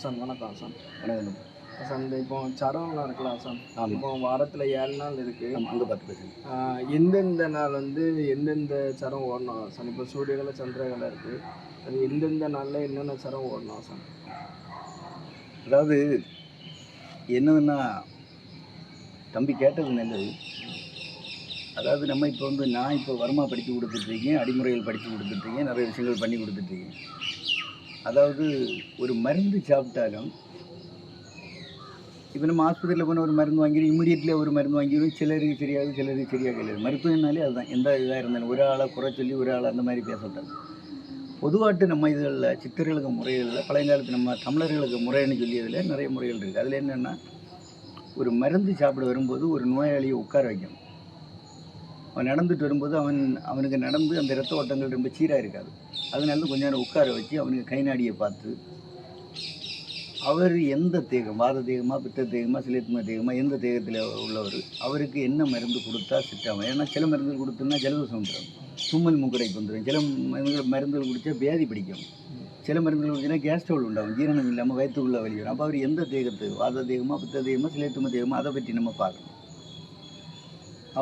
ஹசன் வணக்கம் ஹசன் வணக்கம். ஹசன் இந்த இப்போ சரம்லாம் இருக்குல்ல ஆமாம் இப்போ வாரத்தில் ஏழு நாள் இருக்கு. நம்ம அங்கே பார்த்து பேசுங்க எந்தெந்த நாள் வந்து எந்தெந்த சரம் ஓடணும் ஹசன் இப்போ சூரியகலை சந்திரகலை இருக்கு. அது எந்தெந்த நாளில் என்னென்ன சரம் ஓடணும் ஹசன் அதாவது என்னதுன்னா தம்பி கேட்டது நல்லது. அதாவது நம்ம இப்போ வந்து நான் இப்போ வருமா படித்து கொடுத்துட்ருக்கேன் அடிமுறைகள் படித்து கொடுத்துட்ருக்கேன் நிறைய விஷயங்கள் பண்ணி கொடுத்துட்ருக்கேன் அதாவது ஒரு மருந்து சாப்பிட்டாலும் இப்போ நம்ம ஆஸ்பத்திரியில் போனால் ஒரு மருந்து வாங்கிடும் இம்மிடியட்லி ஒரு மருந்து வாங்கிடும் சிலருக்கு சரியாகும் சிலருக்கு சரியாக இல்லை. மருத்துவம்னாலே அதுதான். எந்த இதாக இருந்தாலும் ஒரு ஆளாக குறை சொல்லி ஒரு ஆளாக அந்த மாதிரி பேசப்பட்டாங்க பொதுவாட்டு நம்ம இதில் சித்தர்களுக்கு முறைகளில் பழையங்காலத்து நம்ம தமிழர்களுக்கு முறைன்னு சொல்லியதில் நிறைய முறைகள் இருக்குது அதில் என்னென்னா ஒரு மருந்து சாப்பிட வரும்போது ஒரு நோயாளியை உட்கார வைக்கணும். அவன் நடந்துட்டு வரும்போது அவன் அவனுக்கு நடந்து அந்த இரத்த ஓட்டங்கள் ரொம்ப சீராக இருக்காது அதனால கொஞ்ச நேரம் உட்கார வச்சு அவனுக்கு கை நாடியை பார்த்து அவர் எந்த தேகம்? வாத தேகமாக பித்த தேகமாக சிலேத்துமா தேகமாக எந்த தேகத்தில் உள்ளவர்? அவருக்கு என்ன மருந்து கொடுத்தா சிட்டாகும் ஏன்னா சில மருந்துகள் கொடுத்தோம்னா ஜலதோஷம் வந்துடும் தும்மல் மூக்கடைக்கு வந்துடும் சில மருந்துகள் மருந்துகள் குடித்தா வியாதி பிடிக்கும். சில மருந்துகள் குடிச்சுன்னா கேஸ்ட்ரோல் உண்டாகும். ஜீரணம் இல்லாமல் வயிற்றுக்குள்ளே வலி வரும். அப்போ அவர் எந்த தேகத்து? வாத தேகமாக பித்த தேகமாக சிலேத்தும தேகமாக அதை பற்றி நம்ம பார்க்கணும்.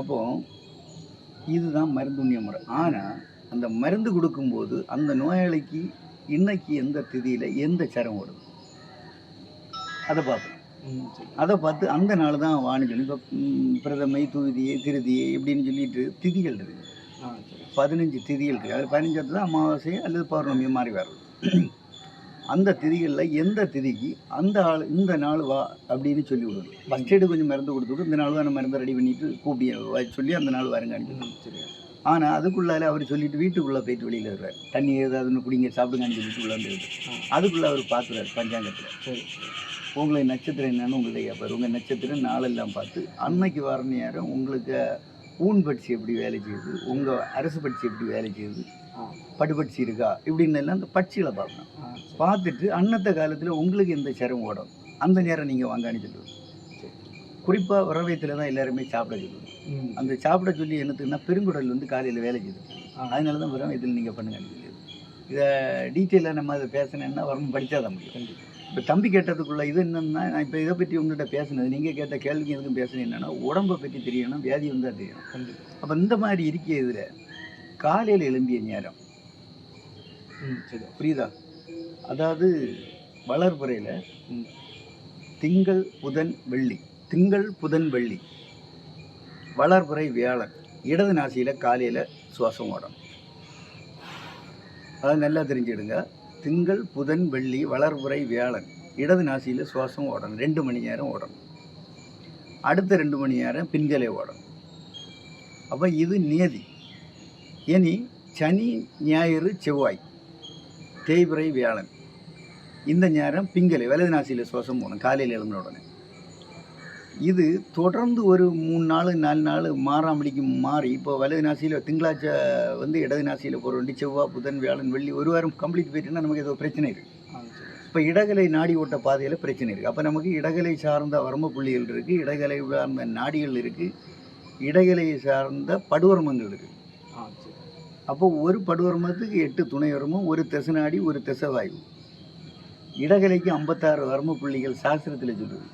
அப்போது இதுதான் மருந்துண்ணிய முறை. ஆனால் அந்த மருந்து கொடுக்கும்போது அந்த நோயாளிக்கு இன்னைக்கு எந்த திதியில் எந்த சரம் ஓடுது? அதை பார்ப்போம். அதை பார்த்து அந்த நாள் தான் வாணி சொல்லி இப்போ பிரதமை தூதியை திருதியை இப்படின்னு சொல்லிட்டு திதிகள் இருக்குது பதினஞ்சு திதிகள் இருக்குது அதில் பதினஞ்சாவது தான் அமாவாசை அல்லது பௌர்ணமி மாதிரி வரும் அந்த திதிகளில் எந்த திதிக்கு அந்த ஆள் இந்த நாள் வா அப்படின்னு சொல்லி விடணும் ஃபஸ்ட் எய்டு கொஞ்சம் மருந்து கொடுத்துட்டு இந்த நாள் தான் மருந்து ரெடி பண்ணிட்டு கூப்பிடி வ- சொல்லி அந்த நாள் வருங்கன்னு சொல்லி ம் சரி ஆனால் அதுக்குள்ளால அவர் சொல்லிட்டு வீட்டுக்குள்ளே போயிட்டு வெளியில் வருவார். தண்ணி ஏதாவது குடிங்க சாப்பிடுங்கன்னு சொல்லிட்டு உள்ளே வந்து அதுக்குள்ளே அவர் பார்த்துருவார் பஞ்சாங்கத்தில். உங்களை நட்சத்திரம் என்னன்னு உங்கள்கிட்ட கேட்பார் உங்கள் நட்சத்திரம் நாளெல்லாம் பார்த்து அன்னைக்கு வர நேரம் உங்களுக்கு ஊன் பட்சி எப்படி வேலை செய்யுது? உங்கள் அரசு பட்சி எப்படி வேலை செய்யுது? படுபட்சி இருக்கா இப்படின்னு எல்லாம் அந்த பட்சிகளை பார்க்கணும் பார்த்துட்டு அன்னத்த காலத்தில் உங்களுக்கு எந்த சரம் ஓடும்? அந்த நேரம் நீங்கள் வாங்கன்னு சொல்லுவோம் குறிப்பாக உறவயத்தில் தான் எல்லாருமே சாப்பிட சொல்லுவோம் அந்த சாப்பிட சொல்லி என்னத்துக்குன்னா பெருங்குடல் வந்து காலையில் வேலை செய்யுது அதனால தான் உறவயத்தில் நீங்கள் பண்ணுங்கன்னு சொல்லியது இதை டீட்டெயிலாக நம்ம அதை பேசணுன்னா வரணும் படித்தா தான் முடியும். இப்போ தம்பி கேட்டதுக்குள்ள இது என்னன்னா நான் இப்போ இதை பற்றி உங்கள்கிட்ட பேசுனது. நீங்கள் கேட்ட கேள்விக்கு எதுக்கும் பேசுனது என்னன்னா உடம்பை பற்றி தெரியணும் வியாதி வந்தால் தெரியணும். அப்போ இந்த மாதிரி இருக்க இதில் காலையில் எழும்பிய நேரம். சரி புரியுதா? அதாவது வளர்புறையில் திங்கள் புதன் வெள்ளி. திங்கள் புதன் வெள்ளி. வளர்புறை வியாழன். இடது நாசியில் காலையில் சுவாசம் ஓடும். அதை நல்லா தெரிஞ்சுடுங்க திங்கள் புதன் வெள்ளி வளர்புறை வியாழன். இடது நாசியில் சுவாசம் ஓடணும் ரெண்டு மணி நேரம் ஓடணும் அடுத்த ரெண்டு மணி நேரம் பின்கலை ஓடணும் அப்போ இது நியதி. இனி சனி ஞாயிறு செவ்வாய் தேய்பிரை வியாழன். இந்த நேரம் பிங்கல் வலது நாசியில் சுவாசம் போகணும் காலையில் எழுந்த உடனே. இது தொடர்ந்து ஒரு மூணு நாள் நாலு நாள் மாறாமடிக்கு மாறி இப்போ வலது நாசியில் திங்களாச்ச வந்து இடது நாசியில் போகிற வேண்டி செவ்வாய் புதன் வியாழன் வெள்ளி ஒரு வாரம் கம்ப்ளீட் போயிட்டுன்னா நமக்கு ஏதோ பிரச்சனை இருக்குது இப்போ இடகலை நாடி ஓட்ட பாதையில் பிரச்சனை இருக்குது அப்போ நமக்கு இடகலை சார்ந்த வரம்பு புள்ளிகள் இருக்குது இடகலை சார்ந்த நாடிகள் இருக்குது இடகலை சார்ந்த படுவர்மங்கள் இருக்குது அப்போ ஒரு படுவர்மத்துக்கு எட்டு துணை வரமும் ஒரு திசை நாடி ஒரு திசை வாயு இடகலைக்கு ஐம்பத்தாறு வரம்பு புள்ளிகள் சாஸ்திரத்தில் சொல்லுது.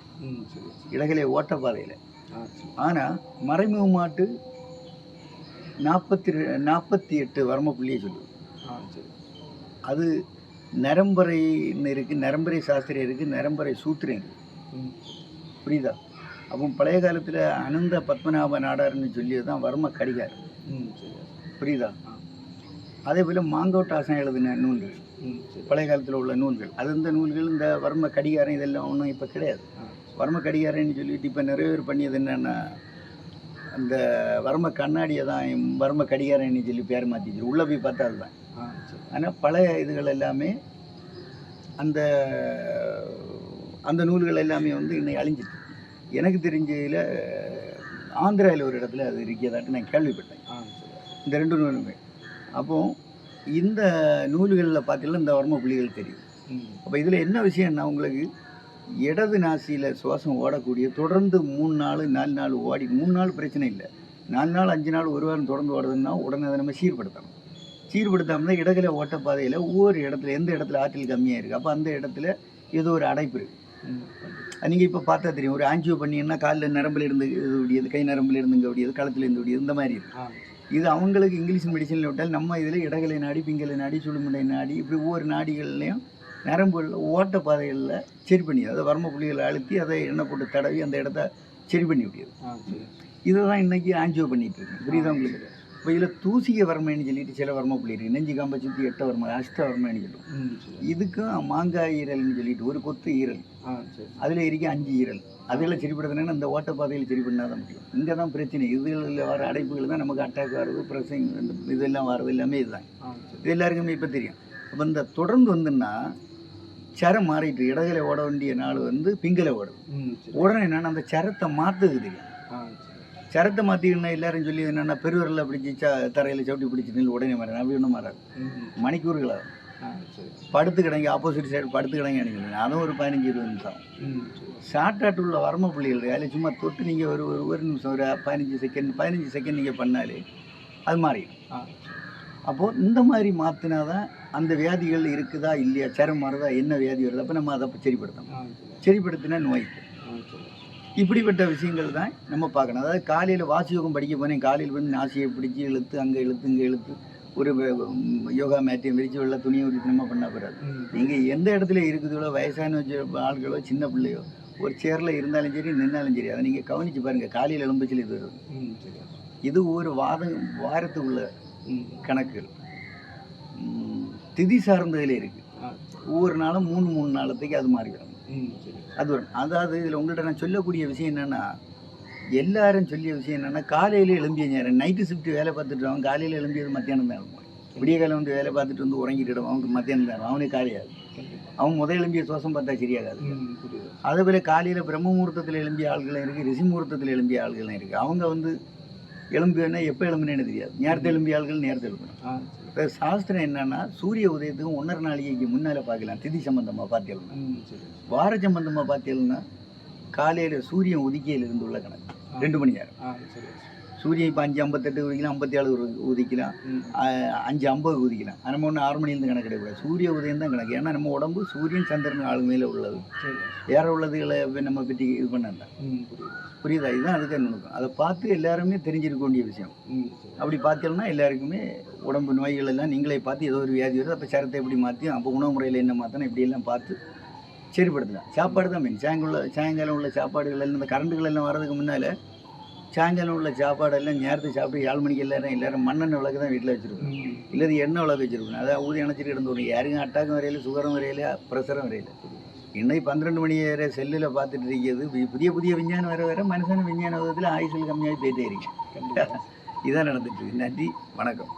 இடகலை ஓட்டப்பாதையில். ஆனால் மறைமுக மாட்டு நாற்பத்தி நாற்பத்தி எட்டு வரம்பு புள்ளியை சொல்லுது. அது நரம்பரைன்னு இருக்குது நரம்பரை சாஸ்திரம் இருக்குது நரம்பரை சூத்திரம் இருக்குது புரியுதா? அப்போ பழைய காலத்தில் அனந்த பத்மநாப நாடார்னு சொல்லியது தான் வர்ம சரி. புரியுதா? அதே போல் மாந்தோட்டாசன் எழுதின நூல்கள் ம் பழைய காலத்தில் உள்ள நூல்கள். அது இந்த நூல்கள் இந்த வர்ம கடிகாரம் இதெல்லாம் ஒன்றும் இப்போ கிடையாது. வர்ம கடிகாரன்னு சொல்லிட்டு இப்போ நிறைய பேர் பண்ணியது என்னென்னா அந்த வர்ம கண்ணாடியை தான் வர்ம கடிகாரம்னு சொல்லி பேர் மாற்றிச்சு உள்ளே போய் பார்த்தா அதுதான். ஆனால் பழைய இதுகள் எல்லாமே அந்த அந்த நூல்கள் எல்லாமே வந்து இன்னைக்கு அழிஞ்சிட்டு. எனக்கு தெரிஞ்சதில் ஆந்திராவில் ஒரு இடத்துல அது இருக்கிறதாட்டு நான் கேள்விப்பட்டேன். ஆ சரி இந்த ரெண்டு நூலுமே. அப்போ இந்த நூல்களில் பார்த்தீங்கன்னா இந்த வர்ம புள்ளிகள் தெரியும். அப்போ இதில் என்ன விஷயம்னா உங்களுக்கு இடது நாசியில் சுவாசம் ஓடக்கூடிய தொடர்ந்து மூணு நாள் நாலு நாள் ஓடி மூணு நாள் பிரச்சனை இல்லை. நாலு நாள் அஞ்சு நாள் ஒரு வாரம் தொடர்ந்து ஓடுதுன்னா உடனே அதை நம்ம சீர்படுத்தணும். சீர்படுத்தாமல் இடத்துல ஓட்டப்பாதையில் ஒவ்வொரு இடத்துல எந்த இடத்துல ஆற்றல் கம்மியாக இருக்குது அப்போ அந்த இடத்துல ஏதோ ஒரு அடைப்பு இருக்குது நீங்கள் இப்போ பார்த்தா தெரியும். ஒரு ஆஞ்சியோ பண்ணீங்கன்னா காலில் நரம்பில் இருந்து இது ஒடியது கை நரம்பில் இருந்து இங்கே ஒடியது கழுத்தில் இருந்து ஒடியது இந்த மாதிரி இருக்கு. ஆ. இது அவங்களுக்கு இங்கிலீஷ் மெடிசனில் விட்டால் நம்ம இதில் இடகலை நாடி பிங்கலை நாடி சுடுமுனை நாடி இப்படி ஒவ்வொரு நாடிகள்லையும் நரம்புகளில் ஓட்ட பாதைகளில் சரி பண்ணி அதை வர்ம புள்ளிகளை அழுத்தி அதை எண்ணெய் போட்டு தடவி அந்த இடத்த சரி பண்ணி விடியது இதை தான் இன்றைக்கி ஆஞ்சியோ பண்ணிட்டு இருக்கேன் புரியுதா உங்களுக்கு? இப்போ இதில் தூசிக வர்மன்னு சொல்லிட்டு சில வர்ம புள்ளி இருக்குது நெஞ்சு காம்பை சுற்றி எட்ட வர்ம அஷ்ட வர்மன்னு சொல்லுவோம். சரி. இதுக்கும் மாங்காய் ஈரல்னு சொல்லிட்டு ஒரு கொத்து ஈரல். சரி. அதில் இருக்க அஞ்சு ஈரல். அதில் சரிப்படுறதுனா இந்த ஓட்டப்பாதையில் சரி பண்ணால் தான் முடியும். இங்கே தான் பிரச்சனை. இதில் வர அடைப்புகள் தான் நமக்கு அட்டாக் வர்றது ப்ரெஸ்ஸிங் இதெல்லாம் வர்றது எல்லாமே இதுதான். சரி. இது எல்லாருக்குமே இப்போ தெரியும். அப்போ இந்த தொடர்ந்து வந்துன்னா சரம் மாறிட்டு இடகலை ஓட வேண்டிய நாள் வந்து பிங்கலை ஓடுது சரி. உடனே என்னன்னா அந்த சரத்தை சரி சரத்தை மாற்றிக்கணும்னா எல்லாரும் சொல்லி என்னென்னா பெருவரில் பிடிச்சி ச தரையில் சவுட்டி பிடிச்சி நில் உடனே மாறாது அப்படி ஒன்றும் மாறாது. ம் மணிக்கூறுகளாக ஆ சரி படுத்து கிடங்கி ஆப்போசிட் சைடு படுத்து கிடங்கி அடிக்கணும் அதுவும் ஒரு பதினஞ்சு இருபது நிமிஷம். ம் சரி. ஷார்ட் உள்ள வர்ம புள்ளிகள் அதில் சும்மா தொட்டு நீங்கள் ஒரு ஒரு ஒரு நிமிஷம் ஒரு பதினஞ்சு செகண்ட் பதினஞ்சு செகண்ட் நீங்கள் பண்ணாலே அது மாறிடும். அப்போது இந்த மாதிரி மாற்றினா தான் அந்த வியாதிகள் இருக்குதா இல்லையா? சரம் மாறுதா என்ன வியாதி வருது? அப்போ நம்ம அதை சரிப்படுத்தணும். சரிப்படுத்தினா நோய். ஆ சரி. இப்படிப்பட்ட விஷயங்கள் தான் நம்ம பார்க்கணும். அதாவது காலையில் வாசியோகம் படிக்க போனேன். காலையில் வந்து நாசியை பிடிச்சி இழுத்து அங்கே இழுத்து இங்கே இழுத்து ஒரு யோகா மேட்டையும் விரிச்சு உள்ள துணியை உரித்து நம்ம பண்ண போகிறாது ம். நீங்கள் எந்த இடத்துல இருக்குதோ வயசான ஆள்களோ சின்ன பிள்ளையோ ஒரு சேரில் இருந்தாலும் சரி நின்னாலும் சரி அதை நீங்கள் கவனித்து பாருங்கள் காலையில் எலும்புச்சில் இது வருது. இது ஒரு வாதம் வாரத்துக்குள்ள கணக்குகள் திதி சார்ந்ததில் இருக்குது ஒவ்வொரு நாளும் மூணு மூணு நாளத்துக்கு அது மாறிவிடும் ம் சரி அது அதாவது இதில் உங்கள்கிட்ட நான் சொல்லக்கூடிய விஷயம் என்னென்னா எல்லாரும் சொல்லிய விஷயம் என்னென்னா காலையில் எழும்பிய நேரம் நைட்டு ஷிஃப்ட் வேலை பார்த்துட்டு அவன் காலையில் எழும்பியது மத்தியானம் தான் எழும்புவான் விடிய காலம் வந்து வேலை பார்த்துட்டு வந்து உறங்கிட்டு அவனுக்கு மத்தியானம் தான் அவனுக்கு காலையாது அவன் முதல் எழும்பிய சுவாசம் பார்த்தா சரியாகாது. அதே போல் காலையில் பிரம்ம முகூர்த்தத்தில் எழும்பிய ஆள்களும் இருக்குது ரிஷி முகூர்த்தத்தில் எழும்பிய ஆள்களும் இருக்குது அவங்க வந்து எழும்பியோன்னா எப்போ எழும்புனேன்னு தெரியாது. நேரத்தை எழும்பிய ஆள்கள் நேரத்தை எழுப்பணும் ஆ இப்போ சாஸ்திரம் என்னன்னா சூரிய உதயத்துக்கும் ஒன்றரை நாளைக்கு முன்னால் பார்க்கலாம் திதி சம்பந்தமாக சரி வார சம்பந்தமாக பார்த்தீங்கன்னா காலையில் சூரியன் உதிக்கையில் இருந்து உள்ள கணக்கு. ரெண்டு மணி நேரம். சூரியன் இப்போ அஞ்சு ஐம்பத்தெட்டு உதிக்கலாம் ஐம்பத்தி ஏழு உதிக்கலாம் ம். ஆஹ் அஞ்சு ஐம்பது உதிக்கலாம் அது நம்ம ஒன்று ஆறு மணிலேருந்து கணக்கு எடுக்கக்கூடாது. சூரிய உதயம் தான் கணக்கு. ஏன்னா நம்ம உடம்பு சூரியன் சந்திரன் ஆளு மேலே உள்ளது. வேற உள்ளதுகளை நம்ம பற்றி இது பண்ணல ம் புரியுது. இதுதான் அதுக்கு நுணுக்கம். அதை பார்த்து எல்லாருமே தெரிஞ்சிருக்க வேண்டிய விஷயம். அப்படி பார்த்தோம்னா எல்லாருக்குமே உடம்பு நோய்கள் எல்லாம் நீங்களே பார்த்து ஏதோ ஒரு வியாதி வருது. அப்போ சரத்தை எப்படி மாற்றி அப்போ உணவு முறையில் என்ன மாற்றணும் இப்படியெல்லாம் பார்த்து சரிப்படுத்தலாம். சாப்பாடு தான் மெயின் சாயங்காலம் சாயங்காலம் உள்ள சாப்பாடுகள் எல்லாம் இந்த கரண்ட்டுகள் எல்லாம் வர்றதுக்கு முன்னால் சாயங்காலம் உள்ள சாப்பாடெல்லாம் நேரத்துக்கு சாப்பிட்டு ஏழு மணிக்கு எல்லாரும் எல்லாரும் மண்ணெண்ணெய் விளக்கு தான் வீட்டில் வச்சுருக்கோம். ம். இல்லது எண்ணெய் விளக்கு வச்சுருக்கணும் அதை ஊதி அணைச்சிட்டு கிடந்து வரும் யாருக்கும் அட்டாக்கும் வரையில சுகரும் வரையில ப்ரெஷரும் வரையில. இன்னைக்கு பன்னிரெண்டு மணி வரை செல்லில் பார்த்துட்டு இருக்கிறது. புதிய புதிய விஞ்ஞானம் வர வர மனுஷன் விஞ்ஞான விதத்தில் ஆயுசில் கம்மியாகி போயிட்டே இருக்கு. கண்டிப்பா. இதான் நடந்துட்டு நன்றி வணக்கம்.